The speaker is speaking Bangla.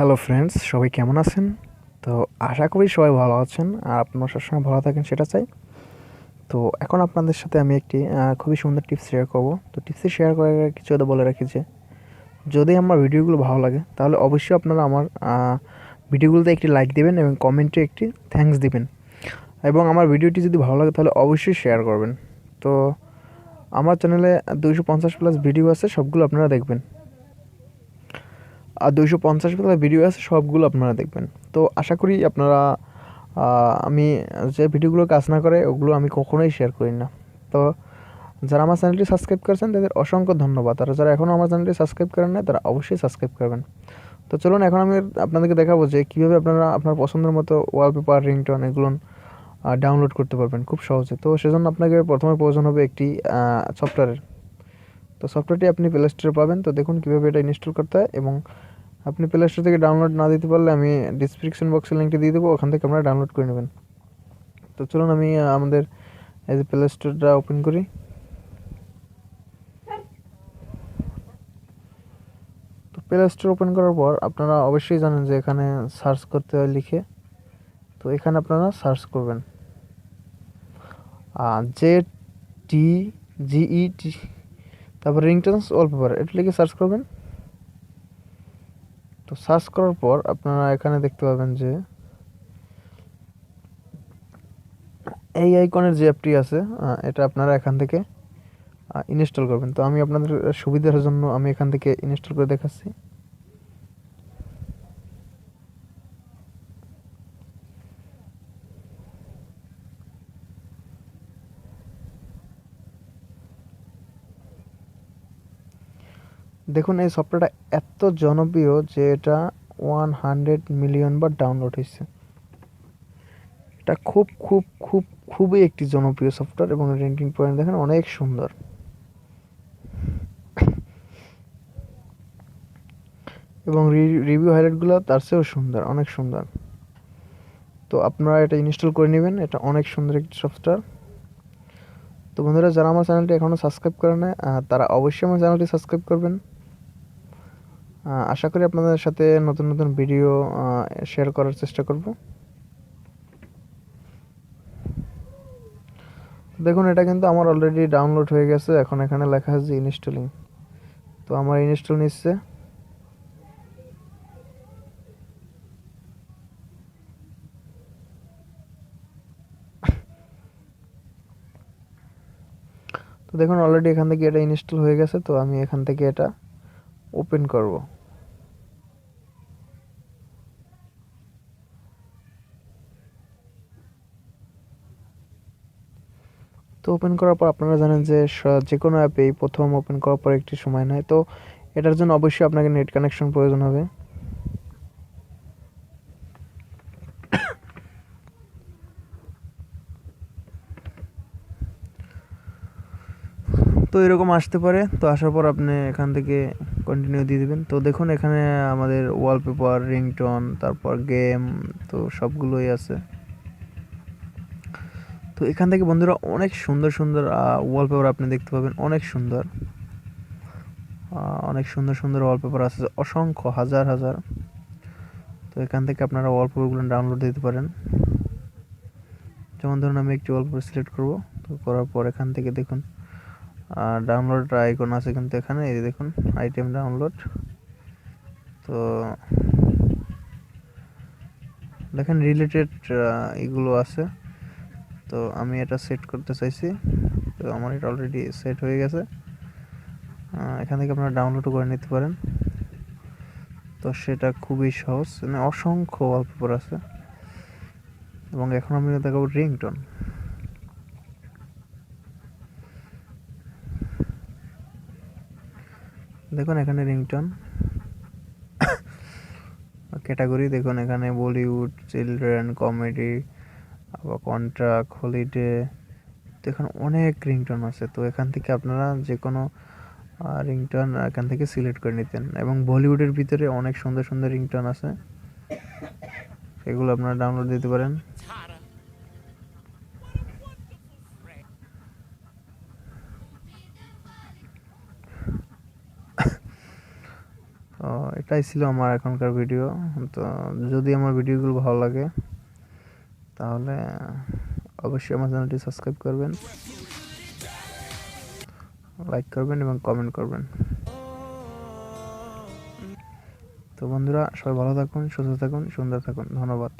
হ্যালো ফ্রেন্ডস সবাই কেমন আছেন? তো আশা করি সবাই ভালো আছেন আর আপনারা সবসময় ভালো থাকেন, সেটা চাই। তো এখন আপনাদের সাথে আমি একটি খুবই সুন্দর টিপস শেয়ার করব। তো টিপসটি শেয়ার করার কিছু কথা বলে রাখি যে, যদি আমার ভিডিওগুলো ভালো লাগে, তাহলে অবশ্যই আপনারা আমার ভিডিওগুলোতে একটি লাইক দিবেন এবং কমেন্টে একটি থ্যাঙ্কস দিবেন। এবং আমার ভিডিওটি যদি ভালো লাগে, তাহলে অবশ্যই শেয়ার করবেন। তো আমার চ্যানেলে দুইশো পঞ্চাশ প্লাস ভিডিও আছে, সবগুলো আপনারা দেখবেন। আর দুইশো পঞ্চাশ ভিডিও আছে, সবগুলো আপনারা দেখবেন। তো আশা করি আপনারা আমি যে ভিডিওগুলো কাজ না করে, ওগুলো আমি কখনোই শেয়ার করি না। তো যারা আমার চ্যানেলটি সাবস্ক্রাইব করেছেন, তাদের অসংখ্য ধন্যবাদ। আর যারা এখনও আমার চ্যানেলটি সাবস্ক্রাইব করেন না তারা অবশ্যই সাবস্ক্রাইব করবেন। তো চলুন, এখন আমি আপনাদেরকে দেখাবো যে কীভাবে আপনারা আপনার পছন্দের মতো ওয়ালপেপার রিংটোন এগুলো ডাউনলোড করতে পারবেন খুব সহজে। তো সেজন্য আপনাকে প্রথমে প্রয়োজন হবে একটি সফটওয়্যারের তো সফটওয়্যারটি আপনি প্লে স্টোরে পাবেন। তো দেখুন কীভাবে এটা ইনস্টল করতে হয় এবং আপনি প্লে স্টোর থেকে ডাউনলোড না দিতে পারলে আমি ডিসক্রিপশন বক্সে লিঙ্কটি দিয়ে দেবো, ওখান থেকে আপনারা ডাউনলোড করে নেবেন। তো চলুন আমি আমাদের এই যে প্লে স্টোরটা ওপেন করি। তো প্লে স্টোর ওপেন করার পর আপনারা অবশ্যই জানেন যে এখানে সার্চ করতে হয় লিখে। তো এখানে আপনারা সার্চ করবেন। জে টি জিই টি তারপর রিংটনস ওয়ালপেপার এটা লিখে সার্চ করবেন। তো সার্চ করার পর আপনারা এখানে দেখতে পাবেন যে এই আইকনের যে অ্যাপটি আছে এটা আপনারা এখান থেকে ইনস্টল করবেন। তো আমি আপনাদের সুবিধার জন্য আমি এখান থেকে ইনস্টল করে দেখাচ্ছি। দেখুন এই সফটওয়্যারটা এত জনপ্রিয় যে এটা ওয়ান হান্ড্রেড মিলিয়ন বার ডাউনলোড হয়েছে। এটা খুব খুব খুব খুবই একটি জনপ্রিয় সফটওয়্যার এবং র্যাঙ্কিং পয়েন্ট দেখেন অনেক সুন্দর। এবং রিভিউ হাইলাইটগুলো তার চেয়েও সুন্দর অনেক সুন্দর। তো আপনারা এটা ইনস্টল করে নেবেন এটা অনেক সুন্দর একটি সফটওয়্যার তো বন্ধুরা যারা আমার চ্যানেলটি এখনও সাবস্ক্রাইব করে না আহ, তারা অবশ্যই আমার চ্যানেলটি সাবস্ক্রাইব করবেন। আশা করি আপনাদের সাথে নতুন নতুন ভিডিও শেয়ার করার চেষ্টা করব। দেখুন, এটা কিন্তু আমার অলরেডি ডাউনলোড হয়ে গেছে। এখন এখানে লেখা আছে ইনস্টলিং তো আমার ইনস্টল নিচ্ছে। তো দেখুন অলরেডি এখান থেকে এটা ইনস্টল হয়ে গেছে। তো আমি এখান থেকে এটা ওপেন করব। তো ওপেন করার পর আপনারা জানেন যে যে কোনো অ্যাপেই প্রথম ওপেন করার পর একটি সময় নেয়। তো এটার জন্য অবশ্যই আপনাকে নেট কানেকশন প্রয়োজন হবে। তো এরকম আসতে পারে। তো আসার পর আপনি এখান থেকে কন্টিনিউ দিয়ে দিবেন। তো দেখুন এখানে আমাদের ওয়ালপেপার রিংটন তারপর গেম তো সবগুলোই আছে। তো এখান থেকে বন্ধুরা অনেক সুন্দর সুন্দর ওয়ালপেপার আপনি দেখতে পাবেন। অনেক সুন্দর। অনেক সুন্দর সুন্দর ওয়ালপেপার আছে। অসংখ্য, হাজার হাজার। তো এখান থেকে আপনারা ওয়ালপেপারগুলো ডাউনলোড দিতে পারেন। যেমন ধরুন, আমি একটি ওয়ালপেপার সিলেক্ট করব। তো করার পর এখান থেকে দেখুন ডাউনলোড আইকন আছে কিন্তু এখানে। এই দেখুন আইটেম ডাউনলোড তো দেখেন রিলেটেড এগুলো আছে। তো আমি এটা সেট করতে চাইছি। তো আমার এটা অলরেডি সেট হয়ে গেছে। এখান থেকে আপনারা ডাউনলোডও করে নিতে পারেন। তো সেটা খুবই সহজ। মানে অসংখ্য ওয়ালপেপার আছে। এবং এখন আমি দেখাবো রিংটোন দেখুন এখানে রিংটোন ক্যাটাগরি দেখুন এখানে বলিউড চিলড্রেন কমেডি আবার কন্ট্রাক্ট হলিডে তো এখানে অনেক রিংটোন আছে। তো এখান থেকে আপনারা যে কোনো রিংটোন এখান থেকে সিলেক্ট করে নিতেন এবং বলিউডের ভিতরে অনেক সুন্দর সুন্দর রিংটোন আছে। সেগুলো আপনারা ডাউনলোড দিতে পারেন। তো এটাই ছিল আমার এখনকার ভিডিও তো যদি আমার ভিডিওগুলো ভালো লাগে তাহলে অবশ্যই আমার চ্যানেলটি সাবস্ক্রাইব করবেন, লাইক করবেন এবং কমেন্ট করবেন। তো বন্ধুরা, সবাই ভালো থাকুন, সুস্থ থাকুন, সুন্দর থাকুন, ধন্যবাদ।